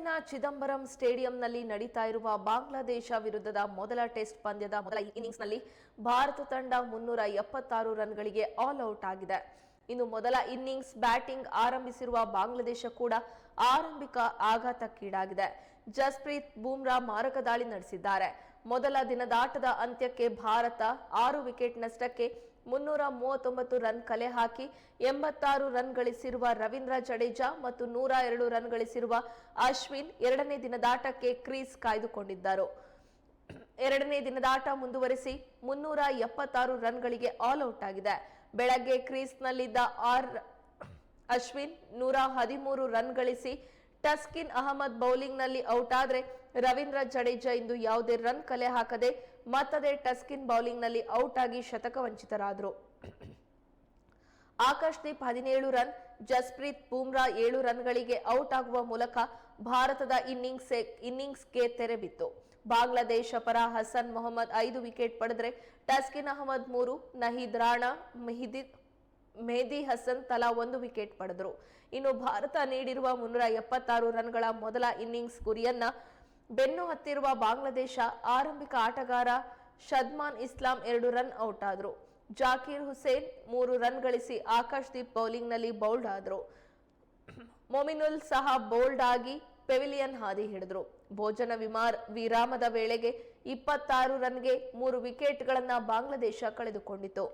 ಚೆನ್ನೈನ ಚಿದಂಬರಂ ಸ್ಟೇಡಿಯಂನಲ್ಲಿ ನಡೀತಾ ಇರುವ ಬಾಂಗ್ಲಾದೇಶ ವಿರುದ್ಧದ ಮೊದಲ ಟೆಸ್ಟ್ ಪಂದ್ಯದ ಮೊದಲ ಇನ್ನಿಂಗ್ಸ್ನಲ್ಲಿ ಭಾರತ ತಂಡ ಮುನ್ನೂರ ಎಪ್ಪತ್ತಾರು ರನ್ಗಳಿಗೆ ಆಲ್ ಔಟ್ ಆಗಿದೆ. ಇನ್ನು ಮೊದಲ ಇನ್ನಿಂಗ್ಸ್ ಬ್ಯಾಟಿಂಗ್ ಆರಂಭಿಸಿರುವ ಬಾಂಗ್ಲಾದೇಶ ಕೂಡ ಆರಂಭಿಕ ಆಘಾತಕ್ಕೀಡಾಗಿದೆ. ಜಸ್ಪ್ರೀತ್ ಬೂಮ್ರಾ ಮಾರಕ ದಾಳಿ ನಡೆಸಿದ್ದಾರೆ. ಮೊದಲ ದಿನದಾಟದ ಅಂತ್ಯಕ್ಕೆ ಭಾರತ ಆರು ವಿಕೆಟ್ ನಷ್ಟಕ್ಕೆ ಮುನ್ನೂರ ಮೂವತ್ತೊಂಬತ್ತು ರನ್ ಕಲೆ ಹಾಕಿ ಎಂಬತ್ತಾರು ರನ್ ಗಳಿಸಿರುವ ರವೀಂದ್ರ ಜಡೇಜಾ ಮತ್ತು ನೂರ ಎರಡು ರನ್ ಗಳಿಸಿರುವ ಅಶ್ವಿನ್ ಎರಡನೇ ದಿನದಾಟಕ್ಕೆ ಕ್ರೀಸ್ ಕಾಯ್ದುಕೊಂಡಿದ್ದರು. ಎರಡನೇ ದಿನದಾಟ ಮುಂದುವರಿಸಿ ಮುನ್ನೂರ ಎಪ್ಪತ್ತಾರು ಆಲ್ ಔಟ್ ಆಗಿದೆ. ಬೆಳಗ್ಗೆ ಕ್ರೀಸ್ನಲ್ಲಿದ್ದ ಆರ್ ಅಶ್ವಿನ್ ನೂರ ಹದಿಮೂರು ರನ್ ಗಳಿಸಿ ಟಸ್ಕಿನ್ ಅಹಮದ್ ಬೌಲಿಂಗ್ನಲ್ಲಿ ಔಟ್ ಆದ್ರೆ ರವೀಂದ್ರ ಜಡೇಜಾ ಇಂದು ಯಾವುದೇ ರನ್ ಕಲೆ ಹಾಕದೆ ಮತ್ತದೇ ಟಸ್ಕಿನ್ ಬೌಲಿಂಗ್ನಲ್ಲಿ ಔಟ್ ಆಗಿ ಶತಕ ವಂಚಿತರಾದರು ಆಕಾಶ್ದೀಪ್ ಹದಿನೇಳು ರನ್, ಜಸ್ಪ್ರೀತ್ ಬೂಮ್ರಾ ಏಳು ರನ್ಗಳಿಗೆ ಔಟ್ ಆಗುವ ಮೂಲಕ ಭಾರತದ ಇನ್ನಿಂಗ್ಸ್, ಇನ್ನಿಂಗ್ಸ್ಗೆ ತೆರೆ ಬಿತ್ತು. ಬಾಂಗ್ಲಾದೇಶ ಪರ ಹಸನ್ ಮೊಹಮ್ಮದ್ ಐದು ವಿಕೆಟ್ ಪಡೆದರೆ ಟಸ್ಕಿನ್ ಅಹಮದ್ ಮೂರು, ನಹೀದ್ ರಾಣಾ, ಮೆಹಿದಿ, ಮೆಹದಿ ಹಸನ್ ತಲಾ ಒಂದು ವಿಕೆಟ್ ಪಡೆದರು. ಇನ್ನು ಭಾರತ ನೀಡಿರುವ ಮುನ್ನೂರ ಎಪ್ಪತ್ತಾರು ರನ್ಗಳ ಮೊದಲ ಇನ್ನಿಂಗ್ಸ್ ಗುರಿಯನ್ನ ಬೆನ್ನು ಹತ್ತಿರುವ ಬಾಂಗ್ಲಾದೇಶ ಆರಂಭಿಕ ಆಟಗಾರ ಶದ್ಮಾನ್ ಇಸ್ಲಾಂ ಎರಡು ರನ್ ಔಟ್ ಆದರು. ಜಾಕೀರ್ ಹುಸೇನ್ ಮೂರು ರನ್ ಗಳಿಸಿ ಆಕಾಶ್ದೀಪ್ ಬೌಲಿಂಗ್ನಲ್ಲಿ ಬೌಲ್ಡ್ ಆದರು. ಮೊಮಿನುಲ್ ಸಹ ಬೌಲ್ಡ್ ಆಗಿ ಪೆವಿಲಿಯನ್ ಹಾದಿ ಹಿಡಿದ್ರು. ಭೋಜನ ವಿಮಾರ್ ವಿರಾಮದ ವೇಳೆಗೆ ಇಪ್ಪತ್ತಾರು ರನ್ಗೆ ಮೂರು ವಿಕೆಟ್ಗಳನ್ನ ಬಾಂಗ್ಲಾದೇಶ ಕಳೆದುಕೊಂಡಿತು